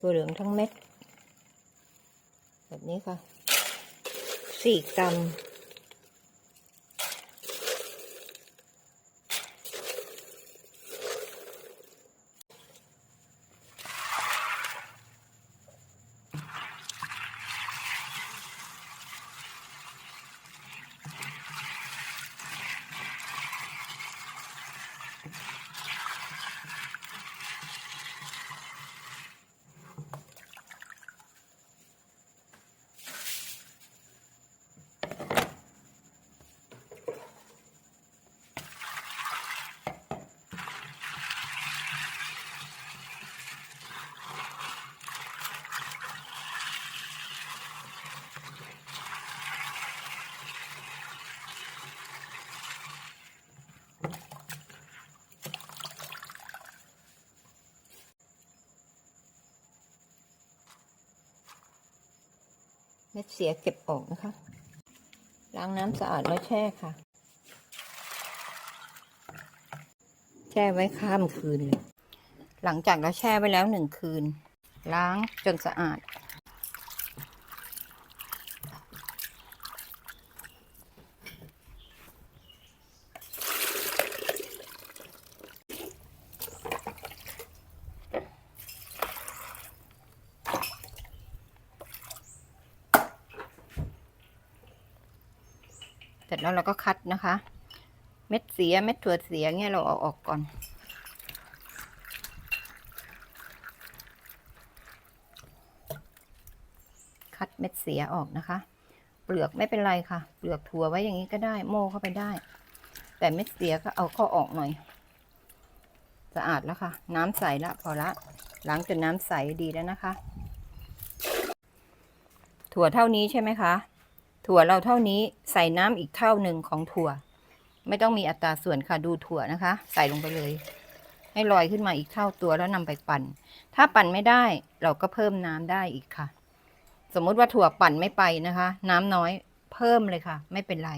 ตัวเหลืองทั้งเม็ด แบบนี้ค่ะสี่กรัม ม็ดเสียเก็บออกนะคะ ล้างน้ำสะอาดแล้วแช่ค่ะ แช่ไว้ข้ามคืนเลยหลังจากเราแช่ไว้แล้วหนึ่งคืน ล้างจนสะอาด ร็จแล้วเราก็คัดนะคะ เม็ดเสียเม็ดถั่วเสียเนี่ยเราเอาออกก่อนคัดเม็ดเสียออกนะคะ เปลือกไม่เป็นไรค่ะ เปลือกถั่วไว้อย่างนี้ก็ได้ โม่เข้าไปได้ แต่เม็ดเสียก็เอาข้าออกหน่อย สะอาดแล้วค่ะ น้ำใสละพอละล้างจนน้ำใสดีแล้วนะคะ ถั่วเท่านี้ใช่ไหมคะ ถั่วเราเท่านี้ใส่น้ำอีกเท่าหนึ่งของถั่ว ไม่ต้องมีอัตราส่วนค่ะดูถั่วนะคะ ใส่ลงไปเลย ให้ลอยขึ้นมาอีกเท่าตัวแล้วนำไปปั่น ถ้าปั่นไม่ได้เราก็เพิ่มน้ำได้อีกค่ะ สมมติว่าถั่วปั่นไม่ไปนะคะ น้ำน้อยเพิ่มเลยค่ะ ไม่เป็นไร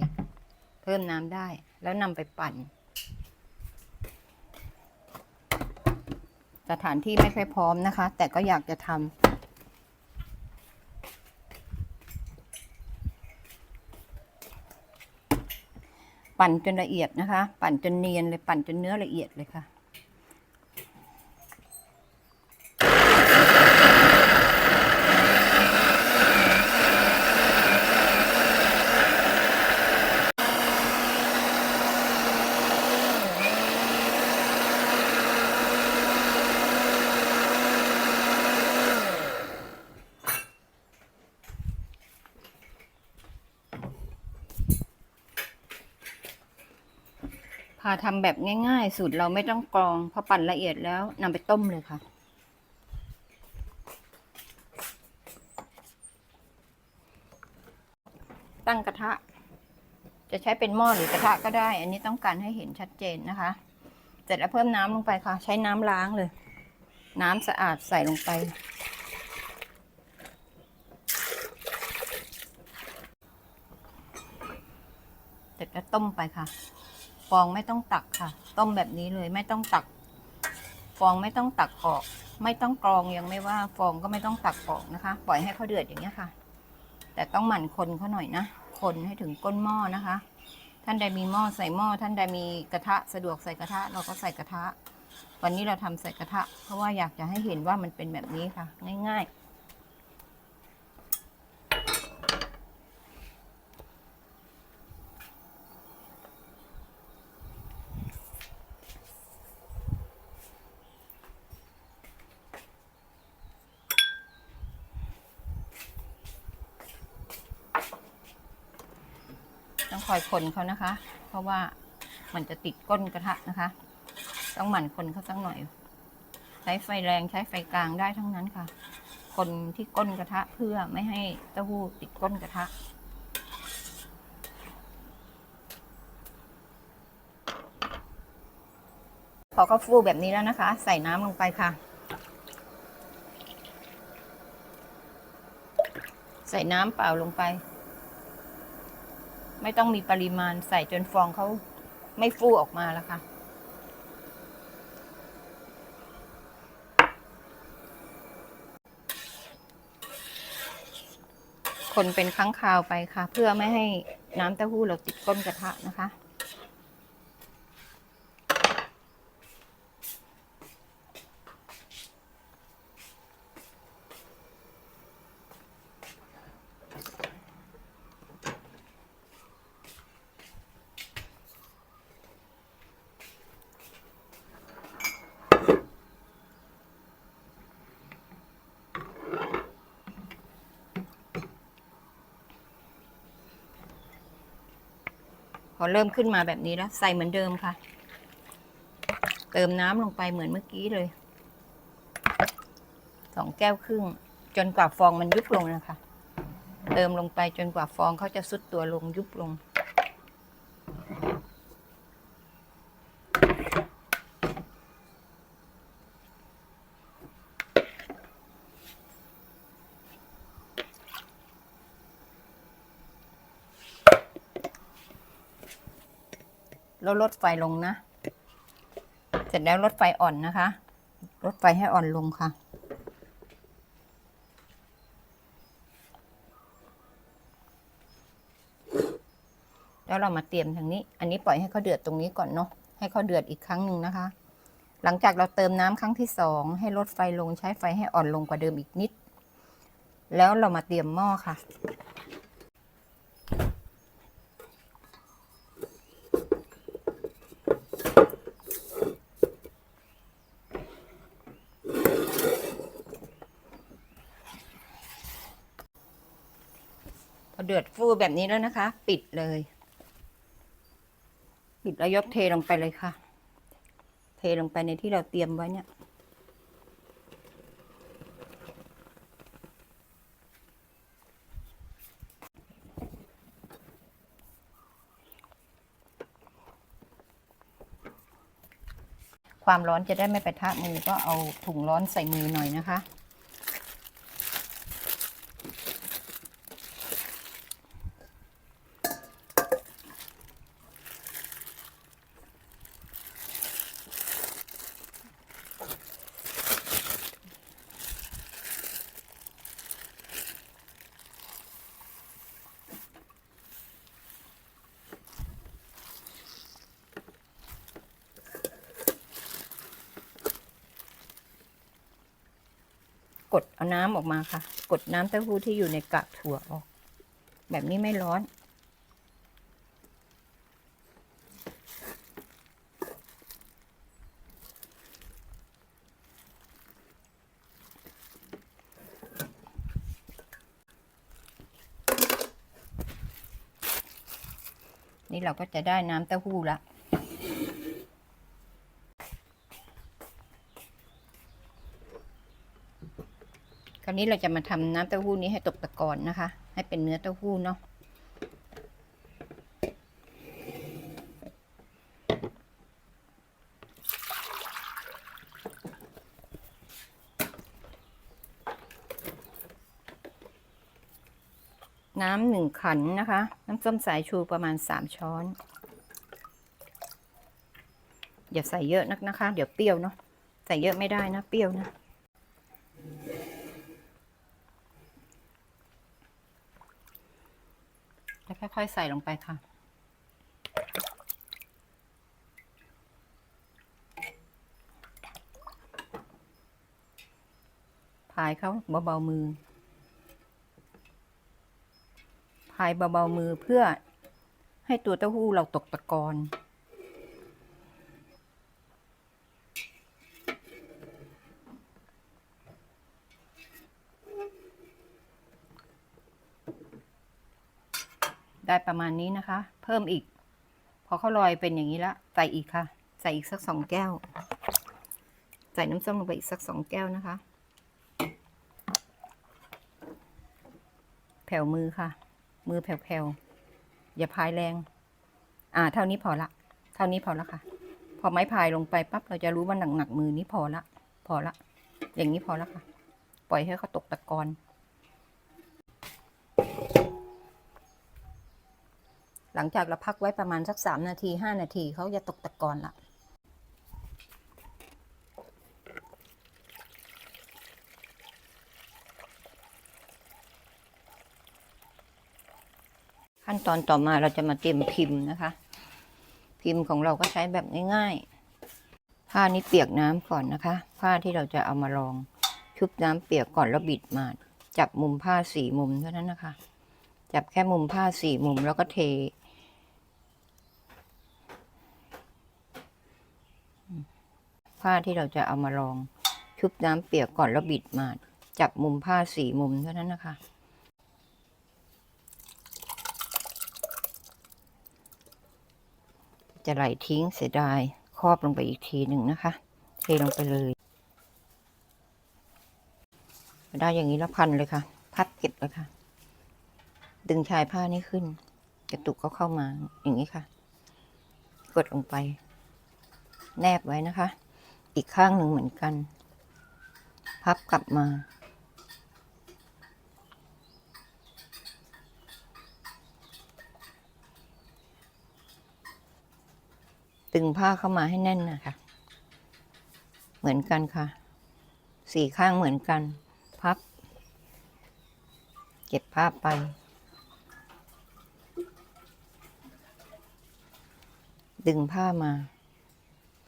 เพิ่มน้ำได้ แล้วนำไปปั่น สถานที่ไม่ค่อยพร้อมนะคะ แต่ก็อยากจะทำ ปั่นจนละเอียดนะคะ ปั่นจนเนียนเลยปั่นจนเนื้อละเอียดเลยค่ะ พาทำแบบง่ายๆ สูตรเราไม่ต้องกรองพอปั่นละเอียดแล้วนำไปต้มเลยค่ะ ตั้งกระทะ จะใช้เป็นหม้อหรือกระทะก็ได้ อันนี้ต้องการให้เห็นชัดเจนนะคะ เสร็จแล้วเพิ่มน้ำลงไปค่ะ ใช้น้ำล้างเลย น้ำสะอาดใส่ลงไป เสร็จแล้วต้มไปค่ะ ฟองไม่ต้องตักค่ะ ต้มแบบนี้เลยไม่ต้องตัก ฟองไม่ต้องตักออก ไม่ต้องกรองยังไม่ว่า ฟองก็ไม่ต้องตักออกนะคะ ปล่อยให้เขาเดือดอย่างเงี้ค่ะ แต่ต้องหมั่นคนเขาหน่อยนะ คนให้ถึงก้นหม้อนะคะ ท่านใดมีหม้อใส่หม้อ ท่านใดมีกระทะสะดวกใส่กระทะ เราก็ใส่กระทะ วันนี้เราทำใส่กระทะ เพราะว่าอยากจะให้เห็นว่ามันเป็นแบบนี้ค่ะ ง่ายๆ ต้ องคอยคนเขานะคะ เพราะว่ามันจะติดก้นกระทะนะคะ ต้องหมั่นคนเขาสักหน่อย ใช้ไฟแรงใช้ไฟกลางได้ทั้งนั้นค่ะ คนที่ก้นกระทะเพื่อไม่ให้เต้าหู้ติดก้นกระทะพอเขาฟูแบบนี้แล้วนะคะ ใส่น้ำลงไปค่ะ ใส่น้ำเปล่าลงไป ไม่ต้องมีปริมาณใส่จนฟองเขาไม่ฟูออกมาแล้วค่ะ คนเป็นครั้งคราวไปค่ะ เพื่อไม่ให้น้ำเต้าหู้เราติดก้นกระทะนะคะ อเริ่มขึ้นมาแบบนี้แล้ว ใส่เหมือนเดิมค่ะ เติมน้ำลงไปเหมือนเมื่อกี้เลยสองแก้วครึ่ง จนกว่าฟองมันยุบลงนะคะ เติมลงไปจนกว่าฟองเขาจะซุดตัวลงยุบลง แล้วลดไฟลงนะ เสร็จแล้วลดไฟอ่อนนะคะ ลดไฟให้อ่อนลงค่ะ แล้วเรามาเตรียมทางนี้ อันนี้ปล่อยให้เขาเดือดตรงนี้ก่อนเนาะ ให้เขาเดือดอีกครั้งหนึ่งนะคะ หลังจากเราเติมน้ำครั้งที่สองให้ลดไฟลงใช้ไฟให้อ่อนลงกว่าเดิมอีกนิด แล้วเรามาเตรียมหม้อค่ะ เดือดฟูแบบนี้แล้วนะคะ ปิดเลย ปิดแล้วยกเทลงไปเลยค่ะ เทลงไปในที่เราเตรียมไว้เนี่ยความร้อนจะได้ไม่ไปทะมือก็เอาถุงร้อนใส่มือหน่อยนะคะ เอาน้ำออกมาค่ะ กดน้ำเต้าหู้ที่อยู่ในกากถั่วออก แบบนี้ไม่ร้อน นี่เราก็จะได้น้ำเต้าหู้ละ ราวนี้เราจะมาทำน้ำเต้าหู้นี้ให้ตกตะกอนนะคะ ให้เป็นเนื้อเต้าหู้เนาะน้ำหนึ่งขันนะคะ น้ำส้มสายชูประมาณสามช้อน อย่าใส่เยอะนักนะคะ เดี๋ยวเปรี้ยวเนาะใส่เยอะไม่ได้นะ เปรี้ยวนะ แล้วค่ อยๆ ใส่ลงไปค่ะ พายเขาเบาๆมือ พายเบาๆมือเพื่อให้ตัวเต้าหู้เราตกตะกอน ได้ประมาณนี้นะคะ เพิ่มอีก พอเขาลอยเป็นอย่างนี้แล้วใส่อีกค่ะ ใส่อีกสักสองแก้ว ใส่น้ำส้มลงไปอีกสักสองแก้วนะคะ แผ่วมือค่ะ มือแผ่วๆอย่าพายแรง อ่า เท่านี้พอละ เท่านี้พอละค่ะ พอไม้พายลงไปปั๊บเราจะรู้ว่าหนักๆมือนี้พอละ พอละ อย่างนี้พอละค่ะ ปล่อยให้เขาตกตะกอน ลังจากเราพักไว้ประมาณสักสามนาทีห้านาทีเขาจะตกตะกอนละขั้นตอนต่อมาเราจะมาเตรียมพิมพ์นะคะ พิมพ์ของเราก็ใช้แบบง่ายๆ ผ้านี้เปียกน้ำก่อนนะคะ ผ้าที่เราจะเอามาลองชุบน้ำเปียกก่อนแล้วบิดมาจับมุมผ้าสี่มุมเท่านั้นนะคะ จับแค่มุมผ้าสี่มุมแล้วก็เท ผ้าที่เราจะเอามาลอง ชุบน้ำเปียกก่อนแล้วบิดมา จับมุมผ้าสี่มุมเท่านั้นนะคะจะไหลทิ้งเสียดายครอบลงไปอีกทีหนึ่งนะคะ เทลงไปเลยได้อย่างนี้แล้วพันเลยค่ะ พับเก็บเลยค่ะ ดึงชายผ้านี้ขึ้น กระตุกก็เข้ามาอย่างนี้ค่ะ กดลงไป แนบไว้นะคะ อีกข้างหนึ่งเหมือนกัน พับกลับมา ตึงผ้าเข้ามาให้แน่นนะคะ เหมือนกันค่ะ สี่ข้างเหมือนกัน พับ เก็บผ้าไปดึงผ้ามา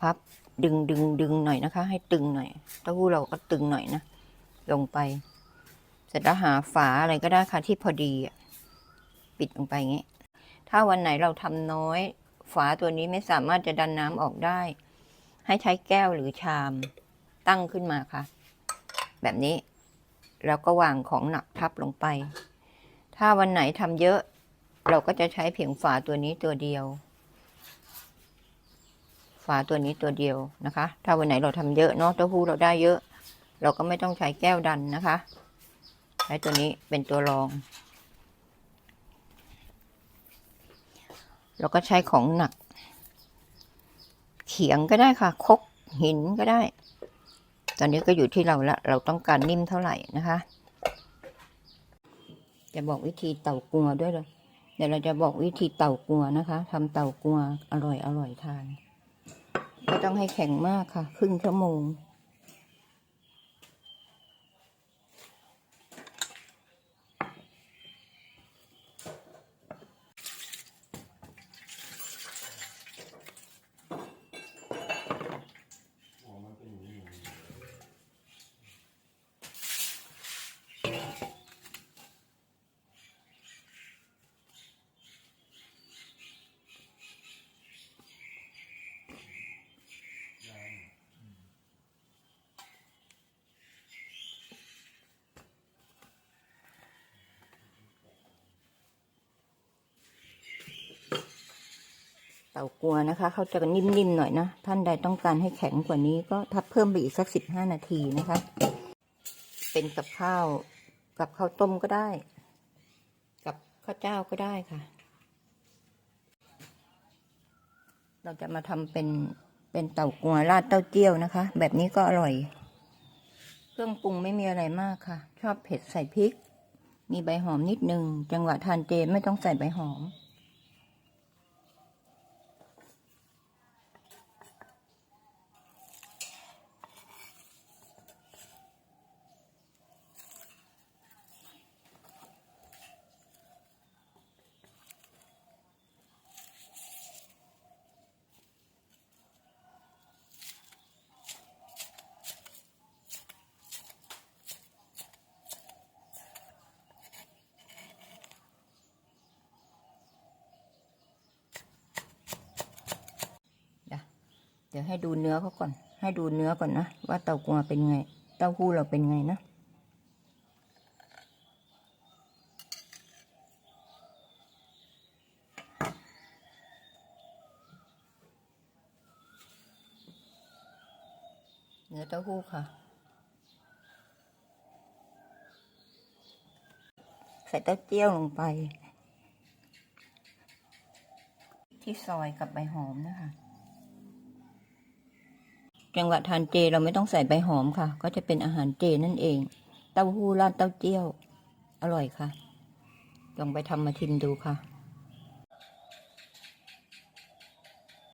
พับ ดึงดึงดึงหน่อยนะคะ ให้ตึงหน่อยเต้าหู้เราก็ตึงหน่อยนะ ลงไป เสร็จแล้วหาฝาอะไรก็ได้ค่ะที่พอดีปิดลงไปอย่างนี้ ถ้าวันไหนเราทำน้อย ฝาตัวนี้ไม่สามารถจะดันน้ำออกได้ ให้ใช้แก้วหรือชามตั้งขึ้นมาค่ะ แบบนี้ แล้วก็วางของหนักทับลงไป ถ้าวันไหนทำเยอะ เราก็จะใช้เพียงฝาตัวนี้ตัวเดียว ฝาตัวนี้ตัวเดียวนะคะ ถ้าวันไหนเราทำเยอะเนาะเต้าหู้เราได้เยอะ เราก็ไม่ต้องใช้แก้วดันนะคะ ใช้ตัวนี้เป็นตัวรอง เราก็ใช้ของหนัก เขียงก็ได้ค่ะ คกหินก็ได้ ตอนนี้ก็อยู่ที่เราละ เราต้องการนิ่มเท่าไหร่นะคะ จะบอกวิธีเต่ากัวด้วยเลย เดี๋ยวเราจะบอกวิธีเต่ากัวนะคะทำเต่ากัวอร่อยอร่อยทาน ไม่ต้องให้แข็งมากค่ะ ครึ่งชั่วโมงากัวนะคะ เขาจะนิ่มๆหน่อยนะ ท่านใดต้องการให้แข็งกว่านี้ก็ทับเพิ่มไปอีกสักสิบห้านาทีนะคะ เป็นกับข้าวกับข้าวต้มก็ได้ กับข้าวเจ้าก็ได้ค่ะ เราจะมาทำเป็นเป็นเต่ากัวราดเต้าเจี้ยวนะคะ แบบนี้ก็อร่อย เครื่องปรุงไม่มีอะไรมากค่ะ ชอบเผ็ดใส่พริก มีใบหอมนิดนึง จังหวะทานเจไม่ต้องใส่ใบหอม เดี๋ยวให้ดูเนื้อเขาก่อน ให้ดูเนื้อก่อนนะ ว่าเต้ากัวเป็นไง เต้าหู้เราเป็นไงนะเนื้อเต้าหู้ค่ะ ใส่เต้าเจี้ยวลงไป ที่ซอยกับใบหอมนะคะ จังหวะทานเจเราไม่ต้องใส่ใบหอมค่ะ ก็จะเป็นอาหารเจนั่นเอง เต้าหู้ราดเต้าเจี้ยว อร่อยค่ะ ลองไปทำมาชิมดูค่ะ